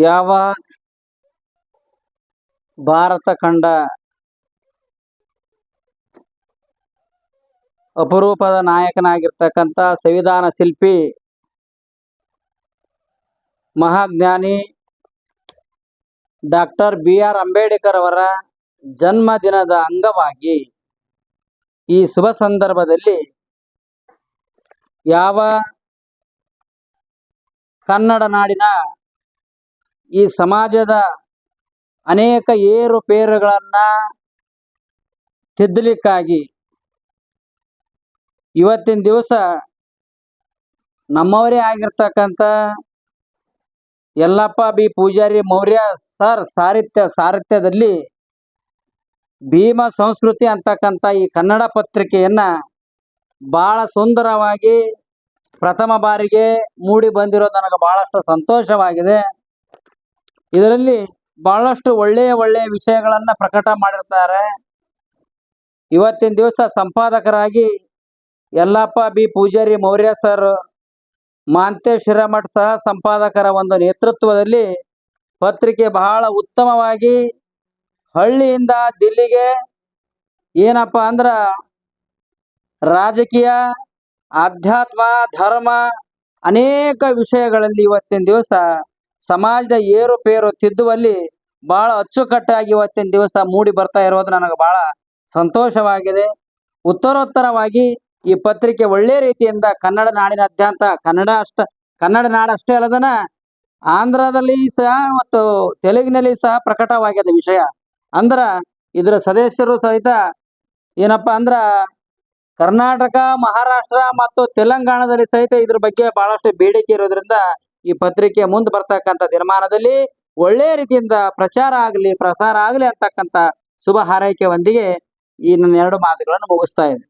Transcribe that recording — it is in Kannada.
ಯಾವ ಭಾರತ ಕಂಡ ಅಪರೂಪದ ನಾಯಕನಾಗಿರ್ತಕ್ಕಂಥ ಸಂವಿಧಾನ ಶಿಲ್ಪಿ ಮಹಾಜ್ಞಾನಿ ಡಾಕ್ಟರ್ ಬಿ ಆರ್ ಅಂಬೇಡ್ಕರ್ ಅವರ ಜನ್ಮದಿನದ ಅಂಗವಾಗಿ ಈ ಶುಭ ಸಂದರ್ಭದಲ್ಲಿ ಯಾವ ಕನ್ನಡ ನಾಡಿನ ಈ ಸಮಾಜದ ಅನೇಕ ಏರುಪೇರುಗಳನ್ನ ತಿದ್ದಲಿಕ್ಕಾಗಿ ಇವತ್ತಿನ ದಿವಸ ನಮ್ಮವರೇ ಆಗಿರ್ತಕ್ಕಂಥ ಯಲ್ಲಪ್ಪ ಬಿ ಪೂಜಾರಿ ಮೌರ್ಯ ಸರ್ ಸಾರಿತ್ಯ ಸಾರಿತ್ಯದಲ್ಲಿ ಭೀಮ ಸಂಸ್ಕೃತಿ ಅಂತಕ್ಕಂಥ ಈ ಕನ್ನಡ ಪತ್ರಿಕೆಯನ್ನ ಭಾಳ ಸುಂದರವಾಗಿ ಪ್ರಥಮ ಬಾರಿಗೆ ಮೂಡಿ ಬಂದಿರೋದು ನನಗೆ ಬಹಳಷ್ಟು ಸಂತೋಷವಾಗಿದೆ. ಇದರಲ್ಲಿ ಬಹಳಷ್ಟು ಒಳ್ಳೆಯ ಒಳ್ಳೆಯ ವಿಷಯಗಳನ್ನ ಪ್ರಕಟ ಮಾಡಿರ್ತಾರೆ. ಇವತ್ತಿನ ದಿವಸ ಸಂಪಾದಕರಾಗಿ ಯಲ್ಲಪ್ಪ ಬಿ ಪೂಜಾರಿ ಮೌರ್ಯ ಸರ್ ಮಾಂತೇಶ್ ಹಿರೇಮಠ್ ಸಹ ಸಂಪಾದಕರ ಒಂದು ನೇತೃತ್ವದಲ್ಲಿ ಪತ್ರಿಕೆ ಬಹಳ ಉತ್ತಮವಾಗಿ ಹಳ್ಳಿಯಿಂದ ದಿಲ್ಲಿಗೆ ಏನಪ್ಪ ಅಂದ್ರ ರಾಜಕೀಯ, ಆಧ್ಯಾತ್ಮ, ಧರ್ಮ ಅನೇಕ ವಿಷಯಗಳಲ್ಲಿ ಇವತ್ತಿನ ದಿವಸ ಸಮಾಜದ ಏರುಪೇರು ತಿದ್ದುವಲ್ಲಿ ಬಹಳ ಅಚ್ಚುಕಟ್ಟಾಗಿ ಇವತ್ತಿನ ದಿವಸ ಮೂಡಿ ಬರ್ತಾ ಇರೋದು ನನಗೆ ಬಹಳ ಸಂತೋಷವಾಗಿದೆ. ಉತ್ತರೋತ್ತರವಾಗಿ ಈ ಪತ್ರಿಕೆ ಒಳ್ಳೆ ರೀತಿಯಿಂದ ಕನ್ನಡ ನಾಡಿನಾದ್ಯಂತ ಕನ್ನಡ ಅಷ್ಟ, ಕನ್ನಡ ನಾಡಷ್ಟೇ ಅಲ್ಲದನ ಆಂಧ್ರದಲ್ಲಿ ಸಹ ಮತ್ತು ತೆಲುಗಿನಲ್ಲಿ ಸಹ ಪ್ರಕಟವಾಗಿದೆ ವಿಷಯ. ಅಂದ್ರ ಇದರ ಸದಸ್ಯರು ಸಹಿತ ಏನಪ್ಪಾ ಅಂದ್ರ ಕರ್ನಾಟಕ, ಮಹಾರಾಷ್ಟ್ರ ಮತ್ತು ತೆಲಂಗಾಣದಲ್ಲಿ ಸಹಿತ ಇದ್ರ ಬಗ್ಗೆ ಬಹಳಷ್ಟು ಬೇಡಿಕೆ ಇರೋದ್ರಿಂದ ಈ ಪತ್ರಿಕೆ ಮುಂದೆ ಬರ್ತಕ್ಕಂಥ ದಿನಮಾನದಲ್ಲಿ ಒಳ್ಳೆ ರೀತಿಯಿಂದ ಪ್ರಚಾರ ಆಗಲಿ, ಪ್ರಸಾರ ಆಗಲಿ ಅಂತಕ್ಕಂಥ ಶುಭ ಹಾರೈಕೆ ಒಂದಿಗೆ ಈ ನನ್ನ ಎರಡು ಮಾತುಗಳನ್ನು ಮುಗಿಸ್ತಾ ಇದ್ದೀನಿ.